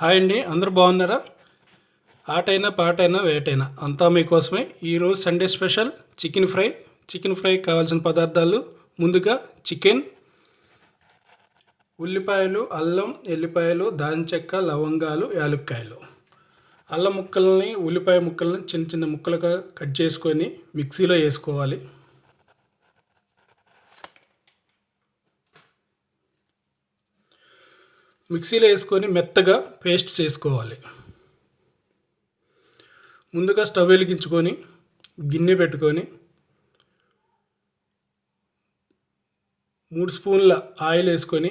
Hi అండి అందరు బాగున్నారా? ఆటైనా పాటైనా వేటైనా. అంతా మీకోసమే ఈరోజు Sunday special chicken fry. Chicken fry కావాల్సిన పదార్థాలు ముందుగా చికెన్ ఉల్లిపాయలు అల్లం ఎల్లిపాయలు దాల్చిన లవంగాలు యాలుక్కాయలు. అల్లం ముక్కల్ని ఉల్లిపాయ ముక్కల్ని చిన్న చిన్న ముక్కలుగా కట్ చేసుకొని మిక్సీలో వేసుకోవాలి. మిక్సీలో వేసుకొని మెత్తగా పేస్ట్ చేసుకోవాలి. ముందుగా స్టవ్ వెలిగించుకొని గిన్నె పెట్టుకొని మూడు స్పూన్ల ఆయిల్ వేసుకొని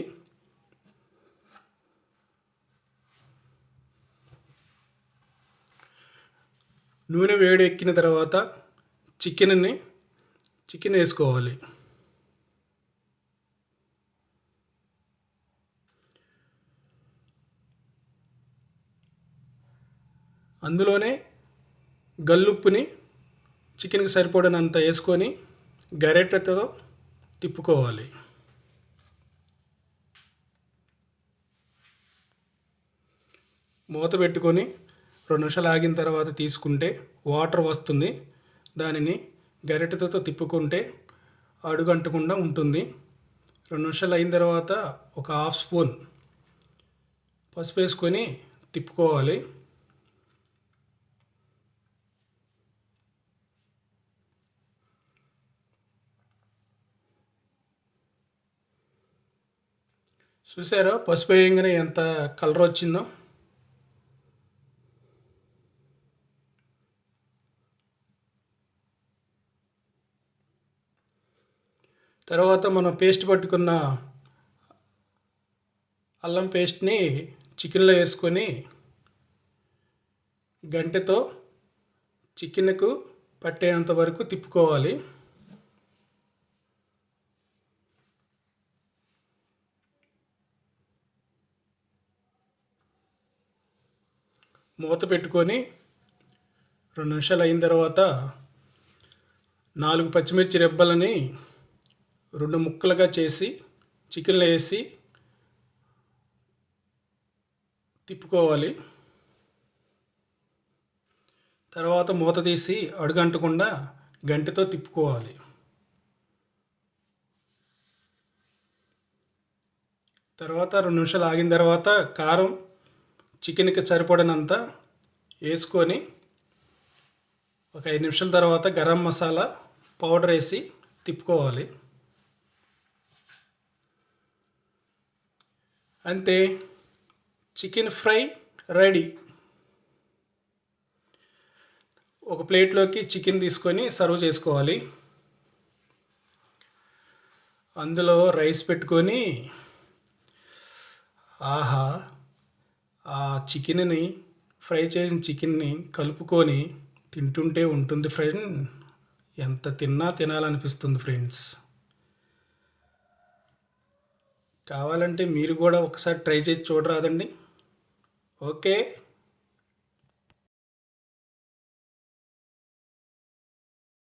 నూనె వేడి ఎక్కిన తర్వాత చికెన్ని చికెన్ వేసుకోవాలి. అందులోనే గల్లుప్పుని చికెన్కి సరిపడినంత వేసుకొని గరిటెతో తిప్పుకోవాలి. మూత పెట్టుకొని రెండు నిమిషాలు ఆగిన తర్వాత తీసుకుంటే వాటర్ వస్తుంది. దానిని గరిటెతో తిప్పుకుంటే అడుగంటకుండా ఉంటుంది. రెండు నిమిషాలు అయిన తర్వాత ఒక హాఫ్ స్పూన్ పసుపు వేసుకొని తిప్పుకోవాలి. చూసారా? పసుపు వేయంగానే ఎంత కలర్ వచ్చిందో? తర్వాత మనం పేస్ట్ పట్టుకున్న అల్లం పేస్ట్ని చికెన్లో వేసుకొని గంటెతో చికెన్కు పట్టేంత వరకు తిప్పుకోవాలి. మూత పెట్టుకొని రెండు నిమిషాలు అయిన తర్వాత నాలుగు పచ్చిమిర్చి రెబ్బలని రెండు ముక్కలుగా చేసి చికెన్లో వేసి తిప్పుకోవాలి. తర్వాత మూత తీసి అడుగంటకుండా గంటతో తిప్పుకోవాలి. తర్వాత రెండు నిమిషాలు ఆగిన తర్వాత కారం చికెన్కి సరిపడినంత వేసుకొని ఒక ఐదు నిమిషాల తర్వాత గరం మసాలా పౌడర్ వేసి తిప్పుకోవాలి. అంతే చికెన్ ఫ్రై రెడీ. ఒక ప్లేట్లోకి చికెన్ తీసుకొని సర్వ్ చేసుకోవాలి. అందులో రైస్ పెట్టుకొని ఆహా ఆ చికెన్ని ఫ్రై చేసిన చికెన్ని కలుపుకొని తింటుంటే ఉంటుంది ఫ్రెండ్. ఎంత తిన్నా తినాలనిపిస్తుంది ఫ్రెండ్స్. కావాలంటే మీరు కూడా ఒకసారి ట్రై చేసి చూడరాదండి. ఓకే.